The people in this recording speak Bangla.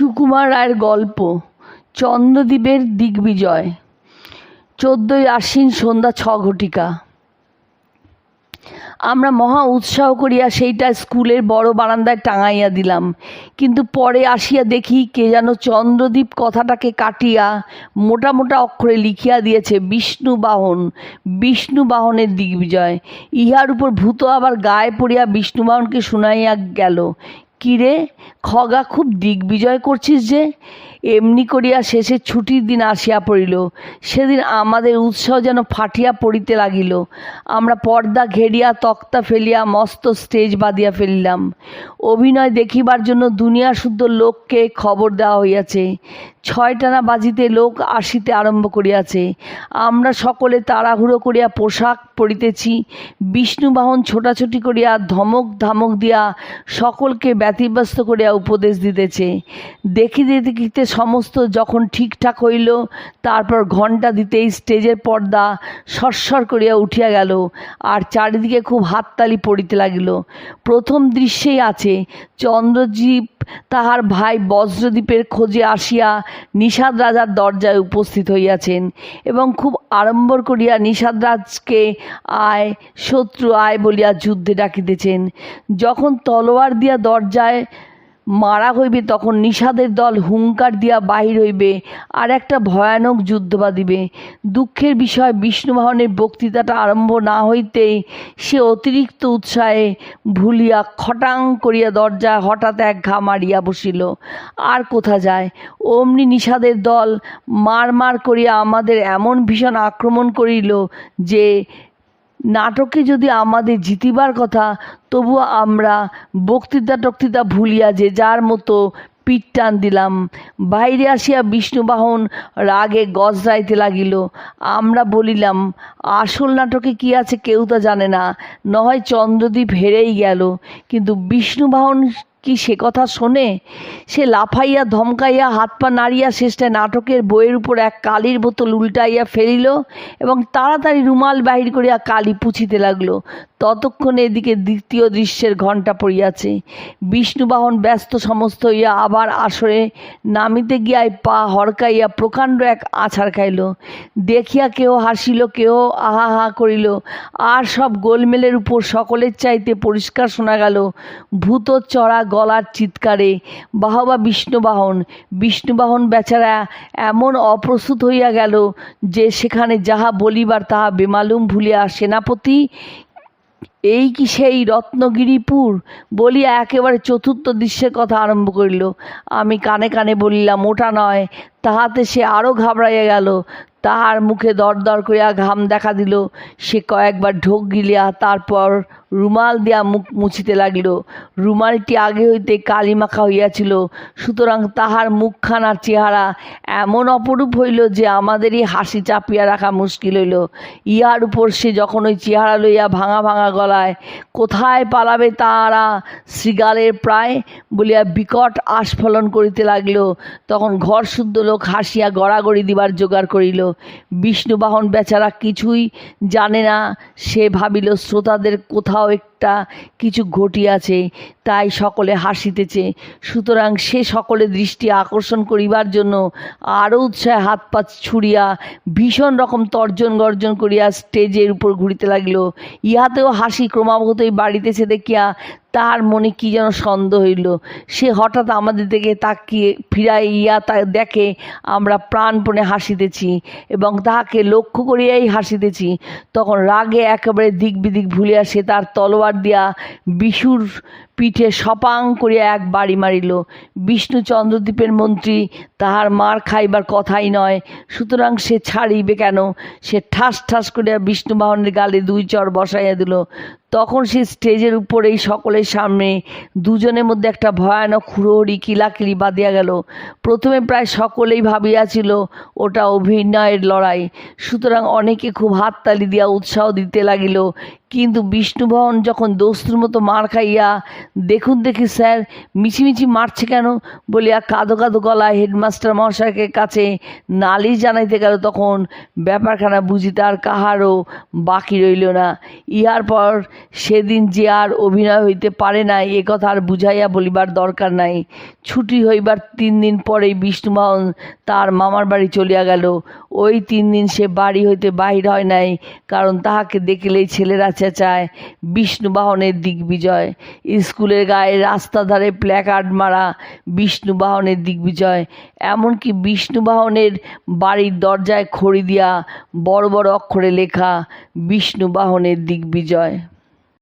সুকুমার রায়ের গল্প, চন্দ্রদ্বীপের দিগ্বিজয়, চোদ্দই আশ্বিন সন্ধ্যা ছ ঘটিকা। আমরা মহা উৎসাহ করিয়া সেইটা স্কুলের বড় বারান্দায় টাঙাইয়া দিলাম, কিন্তু পরে আসিয়া দেখি কে যেন চন্দ্রদ্বীপ কথাটাকে কাটিয়া মোটা মোটা অক্ষরে লিখিয়া দিয়েছে, বিষ্ণু বাহন, বিষ্ণু বাহনের দিগ্বিজয়। ইহার উপর ভূত আবার গায়ে পড়িয়া বিষ্ণু বাহনকে শুনাইয়া গেল কিরে খগা, খুব দিগ্বিজয় করছিস যে? এমনি করিয়া শেষে ছুটির দিন আসিয়া পড়িল। সেদিন আমাদের উৎসাহ যেন ফাটিয়া পড়িতে লাগিল। আমরা পর্দা ঘেরিয়া, তক্তা ফেলিয়া, মস্ত স্টেজ বাঁধিয়া ফেলিলাম। অভিনয় দেখিবার জন্য দুনিয়া শুদ্ধ লোককে খবর দেওয়া হইয়াছে। ছয়টানা বাজিতে লোক আসিতে আরম্ভ করিয়াছে। আমরা সকলে তাড়াহুড়ো করিয়া পোশাক পরিতেছি। বিষ্ণুবাহন ছোটাছুটি করিয়া ধমক ধামক দিয়া সকলকে ব্যতিব্যস্ত করিয়া উপদেশ দিতেছে। দেখিতে দেখিতে সমস্ত যখন ঠিকঠাক হইল, তারপর ঘণ্টা দিতেই স্টেজের পর্দা সরসর করিয়া উঠিয়া গেল আর চারিদিকে খুব হাততালি পড়িতে লাগিল। প্রথম দৃশ্যেই আছে চন্দ্রজীব তাহার ভাই বজ্রদ্বীপের খোঁজে আসিয়া নিষাদ রাজার দরজায় উপস্থিত হইয়াছেন এবং খুব আড়ম্বর করিয়া নিষাদ রাজকে আয় শত্রু আয় বলিয়া যুদ্ধে ডাকিতেছেন। যখন তলোয়ার দিয়া দরজায় মারা হইবে তখন নিষাদের দল হুঙ্কার দিয়া বাহির হইবে, আর একটা ভয়ানক যুদ্ধ বাঁধিবে। দুঃখের বিষয় বিষ্ণুবাহনের বক্তৃতাটা আরম্ভ না হইতেই সে অতিরিক্ত উৎসাহে ভুলিয়া খটাং করিয়া দরজায় হঠাৎ এক ঘা মারিয়া বসিল। আর কোথা যায়? অমনি নিষাদের দল মার মার করিয়া আমাদের এমন ভীষণ আক্রমণ করিল যে নাটকে যদি আমাদের জিতিবার কথা তবু আমরা বক্তৃতা টক্তৃতা ভুলিয়া যে যার মতো পিঠ টান দিলাম। বাইরে আসিয়া বিষ্ণুবাহন রাগে গজরাইতে লাগিল। আমরা বলিলাম, আসল নাটকে কি আছে কেউ তা জানে না, নয় চন্দ্রদ্বীপ হেরেই গেল। কিন্তু বিষ্ণুবাহন কি সে কথা শোনে? সে লাফাইয়া, ধমকাইয়া, হাত পা নাড়িয়া শেষটায় নাটকের বইয়ের উপর এক কালির বোতল উল্টাইয়া ফেলিল এবং তাড়াতাড়ি রুমাল বাহির করিয়া কালি পুছিতে লাগল। ততক্ষণে এদিকে দ্বিতীয় দৃশ্যের ঘণ্টা পড়িয়াছে। বিষ্ণুবাহন ব্যস্ত সমস্ত হইয়া আবার আসরে নামিতে গিয়ায় পা হরকাইয়া প্রকাণ্ড এক আছাড় খাইল। দেখিয়া কেহ হাসিল, কেহ আহা হা করিল। আর সব গোলমেলের উপর সকলের চাইতে পরিষ্কার শোনা গেল, ভূত, চড়া গলার চিৎকারে, বাহবা বিষ্ণুবাহন। বিষ্ণুবাহন বেচারা এমন অপ্রস্তুত হইয়া গেল যে সেখানে যাহা বলিবার তাহা বেমালুম ভুলিয়া সেনাপতি এই কি সেই রত্নগিরিপুর? বলিয়া একেবারে চতুর্থ দৃশ্যের কথা আরম্ভ করিল। আমি কানে কানে বলিলাম, ওটা নয়। তাহাতে সে আরও ঘাবড়াইয়া গেল। তাহার মুখে দরদর করিয়া ঘাম দেখা দিল। সে কয়েকবার ঢোক গিলিয়া তারপর রুমাল দিয়া মুখ মুছিতে লাগিল। রুমালটি আগে হইতে কালি মাখা হইয়াছিল। সুতরাং তাহার মুখখানার চেহারা এমন অপরূপ হইল যে আমাদেরই হাসি চাপিয়া রাখা মুশকিল হইল। ইহার উপর সে যখন ওই চেহারা লইয়া ভাঙা ভাঙা গলায় কোথায় পালাবে তাহারা শৃগালের প্রায় বলিয়া বিকট আস্ফলন করিতে লাগিল। তখন ঘর শুদ্ধ লোক হাসিয়া গড়াগড়ি দিবার জোগাড় করিল। বিষ্ণুবাহন বেচারা কিছুই জানে না। সে ভাবিল, শ্রোতাদের কোথাও একটা কিছু ঘটিয়াছে, তাই সকলে হাসিতেছে। সুতরাং সে সকলে দৃষ্টি আকর্ষণ করিবার জন্য আরও উৎসাহে হাত পা ছুড়িয়া ভীষণ রকম তর্জন গর্জন করিয়া স্টেজের উপর ঘুরিতে লাগিল। ইহাতেও হাসি ক্রমাগতই বাড়িতেছে দেখিয়া তাহার মনে কি যেন সন্দেহ হইল। সে হঠাৎ আমাদের দিকে তাকিয়ে ফিরাইয়া তা দেখে আমরা প্রাণপণে হাসিতেছি এবং তাহাকে লক্ষ্য করিয়াই হাসিতেছি। তখন রাগে একেবারে দিক বিদিক ভুলিয়া সে তার তলোয়ার দিয়া বিশুর পিঠে সপাং করিয়া এক বাড়ি মারিল। বিষ্ণু চন্দ্রদ্বীপের মন্ত্রী তাহার মার খাইবার কথাই নয়। সুতরাং সে ছাড়িবে কেন? সে ঠাস ঠাস করিয়া বিষ্ণুবাহনের গালে দুই চর বসাইয়া দিল। তখন সে স্টেজের উপরেই সকলের সামনে দুজনের মধ্যে একটা ভয়ানক হুড়োহুড়ি, কিলাকিলি বাঁধিয়া গেল। প্রথমে প্রায় সকলেই ভাবিয়াছিল, ওটা অভিনয়ের লড়াই। সুতরাং অনেকে খুব হাততালি দিয়া উৎসাহ দিতে লাগিল। কিন্তু বিষ্ণুভবন যখন দস্তুর মতো মার খাইয়া, দেখুন দেখি স্যার মিছিমিছি মারছে কেন? বলিয়া কাঁদো কাঁদো গলায় হেডমাস্টার মহাশয়কে কাছে নালিশ জানাইতে গেল। তখন ব্যাপারখানা বুঝিতে আর কাহারও বাকি রইল না। ইহার পর সেদিন যে আর অভিনয় হইতে পারে নাই, এ কথা আর বুঝাইয়া বলিবার দরকার নাই। ছুটি হইবার তিন দিন পরেই বিষ্ণুবাহন তার মামার বাড়ি চলিয়া গেল। ওই তিন দিন সে বাড়ি হইতে বাহির হয় নাই, কারণ তাহাকে দেখিলেই ছেলেরা চেঁচায়, বিষ্ণু বিষ্ণুবাহনের দিগ্বিজয় স্কুলের গায়ে রাস্তা ধারে প্ল্যাকার্ড মারা বিষ্ণু বিষ্ণুবাহনের দিগ্বিজয় এমনকি বিষ্ণুবাহনের বাড়ির দরজায় খড়ি দিয়া বড় বড় অক্ষরে লেখা বিষ্ণু বিষ্ণুবাহনের দিগ্বিজয়